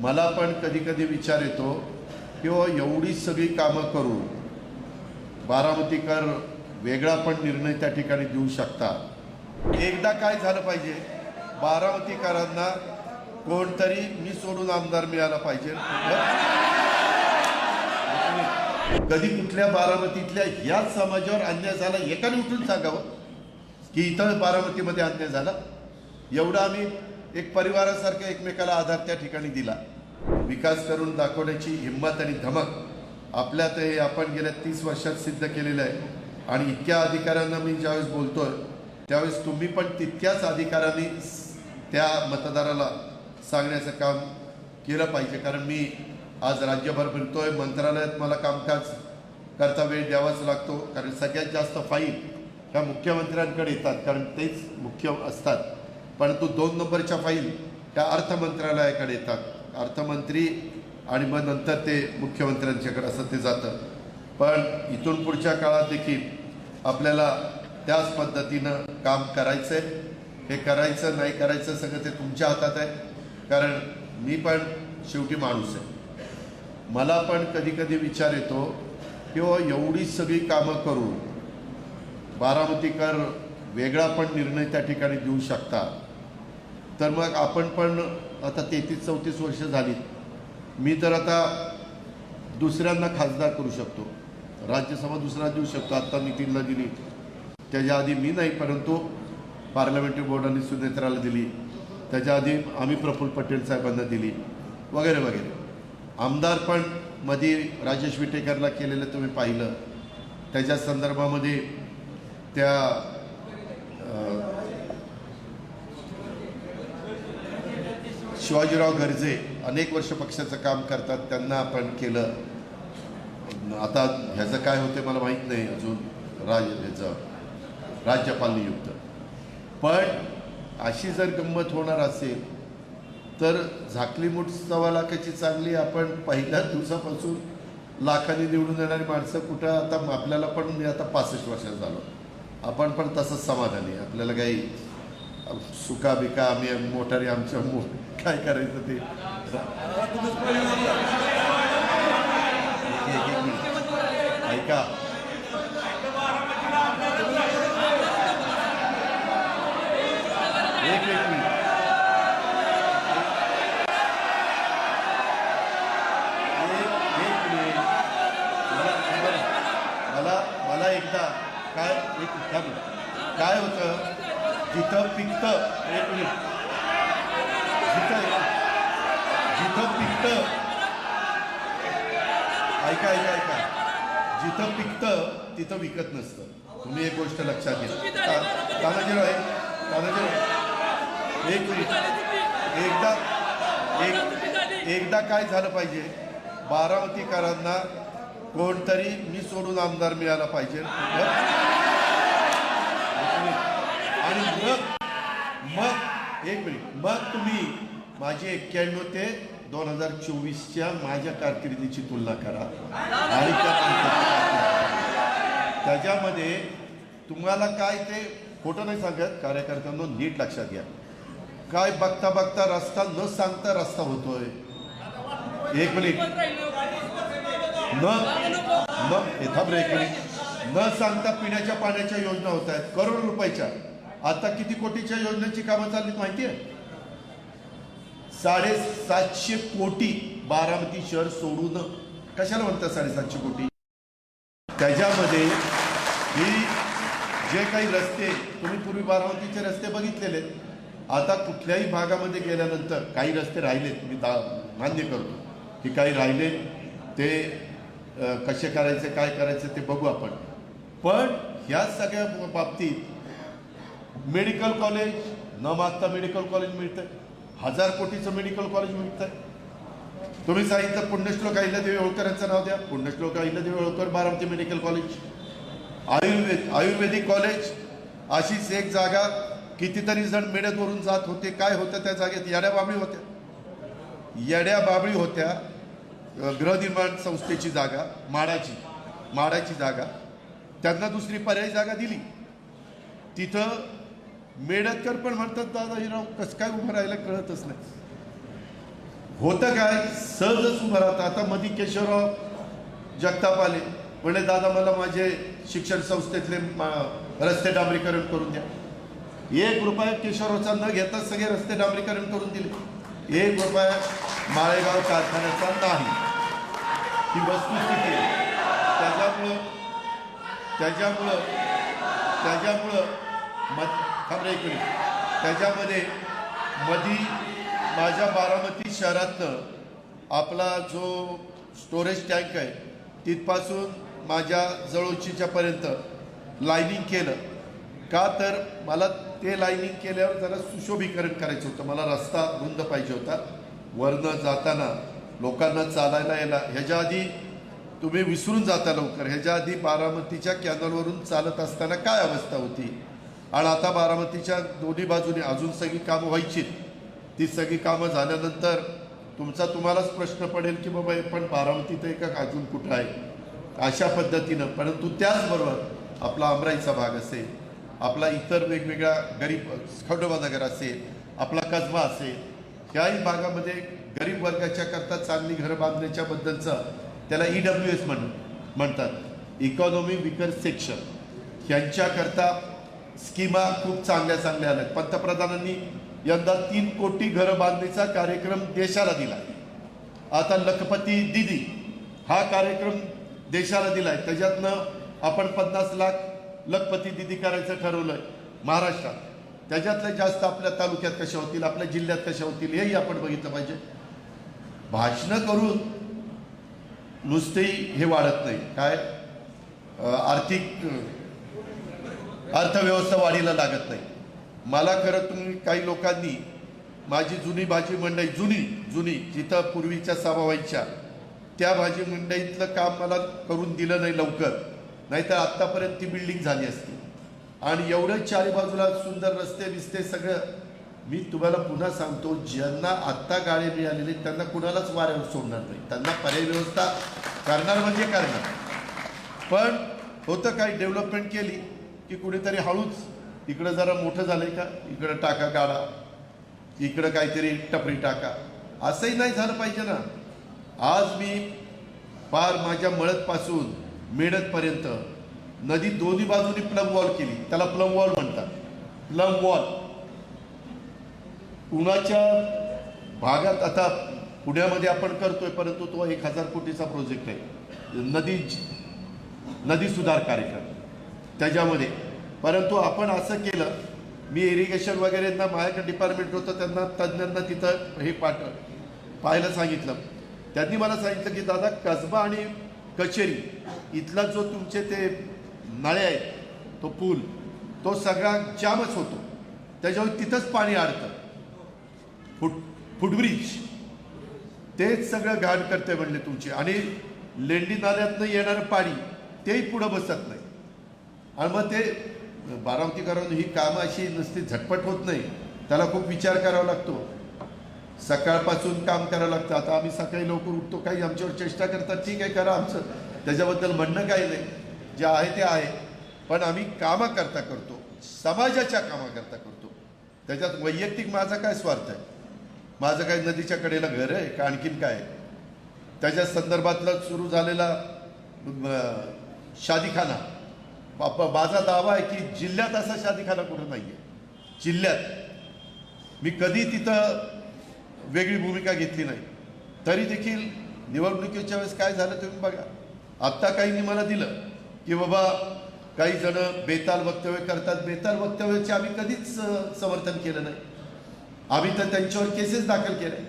मला पण कधी कधी विचार येतो किंवा हो, एवढी सगळी कामं करून बारामतीकर वेगळा पण निर्णय त्या ठिकाणी देऊ शकता. एकदा काय झालं पाहिजे? बारामतीकरांना कोणतरी मी सोडून आमदार मिळाला पाहिजे. कधी कुठल्या बारामतीतल्या याच समाजावर अन्याय झाला एकाने उठून सांगावं? की इथं बारामतीमध्ये अन्याय झाला? एवढा आम्ही एक परिवारासारखं एकमेकाला आधार त्या ठिकाणी दिला. विकास करून दाखवण्याची हिंमत आणि धमक आपल्यात हे आपण गेल्या तीस वर्षात सिद्ध केलेलं आहे. आणि इतक्या अधिकाऱ्यांना मी ज्यावेळेस बोलतोय त्यावेळेस तुम्ही पण तितक्याच अधिकारांनी त्या मतदाराला सांगण्याचं काम केलं पाहिजे. कारण मी आज राज्यभर फिरतोय मंत्रालयात मला कामकाज करता वेळ द्यावाच लागतो. कारण सगळ्यात जास्त फाईल ह्या मुख्यमंत्र्यांकडे येतात. कारण तेच मुख्य असतात. परंतु दोन नंबरच्या फाईल त्या अर्थ मंत्रालयाकडे येतात. अर्थमंत्री आणि मग नंतर ते मुख्यमंत्र्यांच्याकडे असं ते जातं. पण इथून पुढच्या काळात देखील आपल्याला त्याच पद्धतीनं काम करायचं आहे हे करायचं नाही करायचं सगळं ते तुमच्या हातात आहे. कारण मी पण शेवटी माणूस आहे. मला पण कधी कधी विचार येतो किंवा हो, एवढी सगळी कामं करून बारामतीकर वेगळा पण निर्णय त्या ठिकाणी देऊ शकता. तर मग आपण पण आता तेहतीस चौतीस वर्ष झाली मी तर आता दुसऱ्यांना खासदार करू शकतो. राज्यसभा दुसरा देऊ शकतो. आत्ता नितीनला दिली. त्याच्या आधी मी नाही परंतु पार्लमेंटरी बोर्डाने सुनेत्राला दिली. त्याच्या आधी आम्ही प्रफुल्ल पटेल साहेबांना दिली. वगैरे वगैरे. आमदार पण मध्ये राजेश विटेकरला केलेलं तुम्ही पाहिलं. त्याच्या संदर्भामध्ये त्या शिवाजीराव गर्जे अनेक वर्ष पक्षाचं काम करतात त्यांना आपण केलं. आता ह्याचं काय होते मला माहीत नाही अजून राज ह्याचं राज्यपाल नियुक्त. पण अशी जर गंमत होणार असेल तर झाकली मूठ सव्वा लाखाची चांगली आपण पहिल्याच दिवसापासून लाखाने निवडून येणारी माणसं कुठं आता आपल्याला पण मी आता पासष्ट वर्षात झालो. आपण पण तसंच समाधानी. आपल्याला काही सुका बिका आम्ही मोठारी आमच्या मो काय करायचं ते? ऐका एक एक मिनिट एक एक मिनिट मला बरं. मला मला एकदा काय एक थांब. काय होतं जिथं पिकतं एक मिनिट जिथं जिथं पिकतं ऐका ऐका ऐका. जिथं पिकतं तिथं विकत नसतं. तुम्ही एक गोष्ट लक्षात घ्या. तानाजीराव आहे. तानाजीराव एक मिनिट. एकदा एक एकदा काय झालं पाहिजे? बारामतीकरांना कोणतरी मी सोडून आमदार मिळाला पाहिजे. आणि मग मग एक मिनिट. मग तुम्ही माझी एक्क्याण्णव ते दोन हजार चोवीसच्या माझ्या कारकिर्दीची तुलना करा. आणि त्याच्यामध्ये तुम्हाला काय ते खोटं नाही सांगत कार्यकर्त्यांना नीट लक्षात घ्या. काय बघता बघता रस्ता न सांगता रस्ता होतोय. एक मिनिट. न न हे थांब एक मिनिट. न सांगता पिण्याच्या पाण्याच्या योजना होत आहेत. करोड रुपयाच्या. आता किती कोटीच्या योजनेची कामं चाललीत माहिती आहे साडेसातशे कोटी बारामती शहर सोडून कशाला म्हणतात साडेसातशे कोटी? त्याच्यामध्ये ही जे काही रस्ते तुम्ही पूर्वी बारामतीचे रस्ते बघितलेले. आहेत. आता कुठल्याही भागामध्ये गेल्यानंतर काही रस्ते राहिलेत मी दा मान्य करतो. की काही राहिले ते कसे करायचे काय करायचे ते बघू आपण. पण ह्या सगळ्या बाबतीत मेडिकल कॉलेज न मागता मेडिकल कॉलेज मिळतं हजार कोटीचं मेडिकल कॉलेज मिळतंय तुम्ही सांगितलं पुण्यश्लोक अहिल्यादेवी होळकरांचं नाव द्या. पुण्यश्लोक Ahilyadevi Holkar Baramati medical college Ayurveda Ayurvedic college अशीच एक जागा कितीतरी जण मेड्यातवरून जात होते. काय होतं त्या जागेत? येड्या बाबळी होत्या. येड्या बाबळी होत्या गृहनिर्माण संस्थेची जागा माडाची माडाची जागा. त्यांना दुसरी पर्यायी जागा दिली. तिथं मेडतकर पण म्हणतात दादाजीराव कसं काय उभं राहायला कळतच नाही. होतं काय? सहजच उभं राहतं. आता मधी केशवराव जगताप आले. म्हणे दादा मला माझे शिक्षण संस्थेतले रस्ते डांबरीकरण करून द्या. एक रुपया केशवरावचा न घेता सगळे रस्ते डांबरीकरण करून दिले. एक रुपया माळेगाव कारखान्याचा नाही. ही वस्तुस्थिती आहे त्याच्यामुळं त्याच्यामुळं त्याच्यामुळं मध थांबरे इकडे त्याच्यामध्ये मधी माझ्या बारामती शहरातनं आपला जो स्टोरेज टँक आहे तिथपासून माझ्या जवळचीच्या पर्यंत लाईनिंग केलं. का तर मला ते लाईनिंग केल्यावर जरा सुशोभीकरण करायचं होतं. मला रस्ता रुंद पाहिजे होता. वरनं जाताना लोकांना चालायला यायला ह्याच्या आधी तुम्ही विसरून जाता लवकर. ह्याच्या आधी बारामतीच्या कॅनलवरून चालत असताना काय अवस्था होती? आणि आता बारामतीच्या दोन्ही बाजूने अजून सगळी कामं व्हायची. ती सगळी कामं झाल्यानंतर तुमचा तुम्हालाच प्रश्न पडेल की बाबा हे पण बारामतीत आहे का अजून कुठं आहे? अशा पद्धतीनं. परंतु त्याचबरोबर आपला अमराईचा भाग असेल आपला इतर वेगवेगळ्या गरीब खंडोबा नगर असेल आपला कसबा असेल ह्याही भागामध्ये गरीब वर्गाच्या करता चांगली घरं बांधण्याच्या बद्दलचं त्याला ई डब्ल्यू एस म्हण म्हणतात. इकॉनॉमी विकर सेक्शन ह्यांच्याकरता स्कीमा खूप चांगल्या चांगल्या आल्यात. पंतप्रधानांनी यंदा तीन कोटी घरं बांधणीचा कार्यक्रम देशाला दिला. आता लखपती दिदी हा कार्यक्रम देशाला दिला आहे त्याच्यातनं आपण पन्नास लाख लखपती दिदी करायचं ठरवलंय महाराष्ट्रात. त्याच्यातल्या जास्त आपल्या तालुक्यात कशा होतील आपल्या जिल्ह्यात कशा होतील हेही आपण बघितलं पाहिजे. भाषणं करून नुसतेही हे वाढत नाही. काय? आर्थिक अर्थव्यवस्था वाढीला लागत नाही. मला खरं तुम्ही काही लोकांनी माझी जुनी भाजी मंडई जुनी जुनी जिथं पूर्वीच्या सभा व्हायच्या त्या भाजी मंडईतलं काम मला करून दिलं नाही लवकर. नाहीतर आत्तापर्यंत ती बिल्डिंग झाली असती. आणि एवढं चारी बाजूला सुंदर रस्ते बिस्ते सगळं मी तुम्हाला पुन्हा सांगतो ज्यांना आत्ता गाडी मिळालेली त्यांना कुणालाच वाऱ्यावर सोडणार नाही. त्यांना पर्याय व्यवस्था करणार म्हणजे करणार. पण होतं काही डेव्हलपमेंट केली. की कुणीतरी हळूच इकडं जरा मोठं झालंय का? इकडं टाका गाडा इकडं काहीतरी टपरी टाका. असंही नाही झालं पाहिजे ना. आज मी पार माझ्या मळतपासून मेडतपर्यंत नदी दोन्ही बाजूनी प्लम वॉल केली. त्याला प्लम वॉल म्हणतात. Plum wall. पुण्याच्या भागात आता पुण्यामध्ये आपण करतोय परंतु तो एक हजार कोटीचा प्रोजेक्ट आहे. नदी नदी सुधार कार्यक्रम. त्याच्यामध्ये. परंतु आपण असं केलं मी इरिगेशन वगैरेंना माझ्याकडे डिपार्टमेंट होतं त्यांना तज्ज्ञांना तिथं हे पाठ पाहायला सांगितलं. त्यांनी मला सांगितलं की दादा कसबा आणि कचेरी इथला जो तुमचे ते नळे आहेत तो पूल तो सगळा जामच होतो. त्याच्यावर तिथंच पाणी अडतं फुट फुटब्रिज. तेच सगळं घाण करते म्हणले तुमचे. आणि लेंडी नाल्यातनं येणारं पाणी तेही पुढं बसत नाही. आणि मग ते बारामतीकरांनी ही कामं अशी नुसती झटपट होत नाही. त्याला खूप विचार करावा लागतो. सकाळपासून काम करावं लागतं. आता आम्ही सकाळी लवकर उठतो. काही आमच्यावर चेष्टा करतात. ठीक आहे करा आमचं. त्याच्याबद्दल म्हणणं काही नाही. जे आहे ते आहे. पण आम्ही कामाकरता करतो समाजाच्या कामाकरता करतो त्याच्यात वैयक्तिक माझा काय स्वार्थ आहे? माझं काय नदीच्या कडेला घर आहे का आणखीन काय आहे? त्याच्या संदर्भातलं सुरू झालेला शादीखाना. माझा दावा आहे की जिल्ह्यात असा शादीखाना कुठं नाही आहे जिल्ह्यात. मी कधी तिथं वेगळी भूमिका घेतली नाही. तरी देखील निवडणुकीच्या वेळेस काय झालं तुम्ही बघा. आत्ता काहींनी मला दिलं की बाबा काही जण बेताल वक्तव्य करतात. बेताल वक्तव्याचे आम्ही कधीच समर्थन केलं नाही. आम्ही तर त्यांच्यावर केसेस दाखल केले.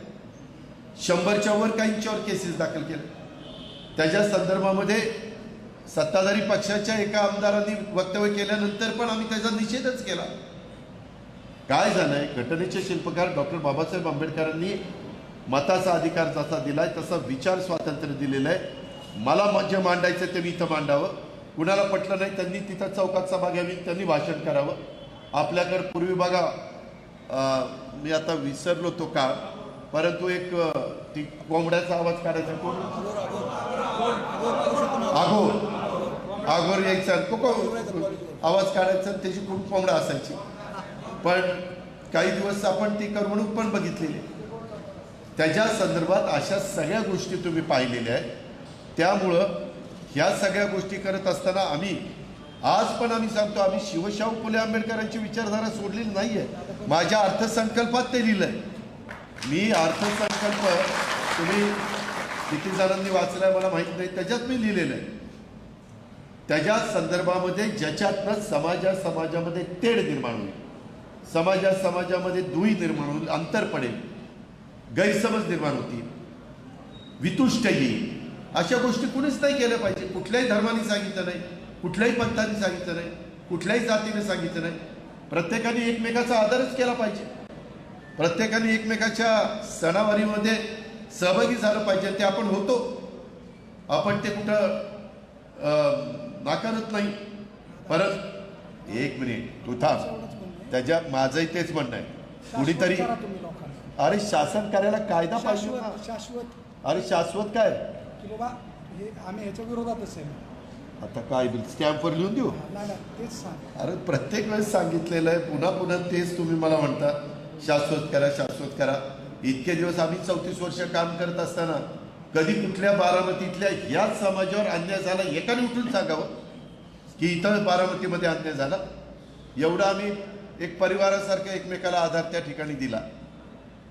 शंभरच्या वर काहींच्यावर केसेस दाखल केले. त्याच्या संदर्भामध्ये सत्ताधारी पक्षाच्या एका आमदारांनी वक्तव्य केल्यानंतर पण आम्ही त्याचा निषेधच केला. काय झालंय? घटनेचे शिल्पकार डॉक्टर बाबासाहेब आंबेडकरांनी मताचा अधिकार जसा दिलाय तसा विचार स्वातंत्र्य दिलेलं आहे. मला जे मांडायचं ते मी इथं मांडावं. कुणाला पटलं नाही त्यांनी तिथं चौकात सभा घ्यावी त्यांनी भाषण करावं. आपल्याकडे पूर्वी बघा मी आता विसरलो तो काळ परंतु एक ती कोंबड्याचा आवाज काढायचा कोण? आघोर आघोर यायचा तो आवाज काढायचा आणि त्याची खूप कोंबडा असायची. पण काही दिवस आपण ती करमणूक पण बघितलेली त्याच्या संदर्भात अशा सगळ्या गोष्टी तुम्ही पाहिलेल्या आहेत. त्यामुळं ह्या सगळ्या गोष्टी करत असताना आम्ही आज पण आम्ही सांगतो आम्ही शिवशाहू फुले आंबेडकरांची विचारधारा सोडलेली नाही आहे माझ्या अर्थसंकल्पात ते लिहिलं आहे मी अर्थसंकल्प तुम्ही किती जणांनी वाचलाय मला माहीत नाही त्याच्यात मी लिहिलेलं आहे. त्याच्या संदर्भामध्ये ज्याच्यातनं समाजा समाजामध्ये तेढ निर्माण होईल. समाजा समाजामध्ये दुई निर्माण होईल अंतर पडेल. गैरसमज निर्माण होतील. वितुष्ट येईल. अशा गोष्टी कुणीच नाही केल्या पाहिजे. कुठल्याही धर्माने सांगितलं नाही कुठल्याही पंथाने सांगितलं नाही कुठल्याही जातीने सांगितलं नाही. प्रत्येकाने एकमेकाचा आदरच केला पाहिजे. प्रत्येकाने एकमेकाच्या सणावारीमध्ये सहभागी झालं पाहिजे. ते आपण होतो. आपण ते कुठं नाकारत नाही. परत एक मिनिट तू थांब. त्याच्या माझंही तेच म्हणणं आहे. कुणीतरी. अरे शासन करायला कायदा पाहिजे. शाश्वत. अरे शाश्वत काय? की बाबा हे आम्ही ह्याच्या विरोधातच आहे आता काय स्टॅम्पवर लिहून देऊ? तेच सांग. अरे प्रत्येक वेळेस सांगितलेलं आहे. पुन्हा पुन्हा तेच तुम्ही मला म्हणता. शाश्वत करा शाश्वत करा. इतके दिवस आम्ही चौतीस वर्ष काम करत असताना कधी कुठल्या बारामतीतल्या ह्याच समाजावर अन्याय झाला एकाने उठून सांगावं की इथं बारामतीमध्ये अन्याय झाला. एवढं आम्ही एक परिवारासारखं एकमेकाला आधार त्या ठिकाणी दिला.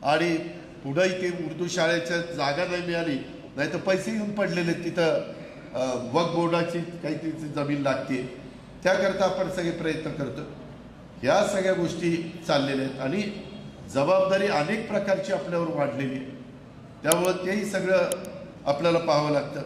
आणि पुढंही ते उर्दू शाळेच्या जागा नाही मिळाली नाही तर पैसे येऊन पडलेले आहेत तिथं अं, वक्फ बोर्डाची काही तिची जमीन लागते. त्याकरता आपण सगळे प्रयत्न करतो. ह्या सगळ्या गोष्टी चाललेल्या आहेत आणि जबाबदारी अनेक प्रकारची आपल्यावर वाढलेली आहे. त्यामुळं तेही सगळं आपल्याला पाहावं लागतं.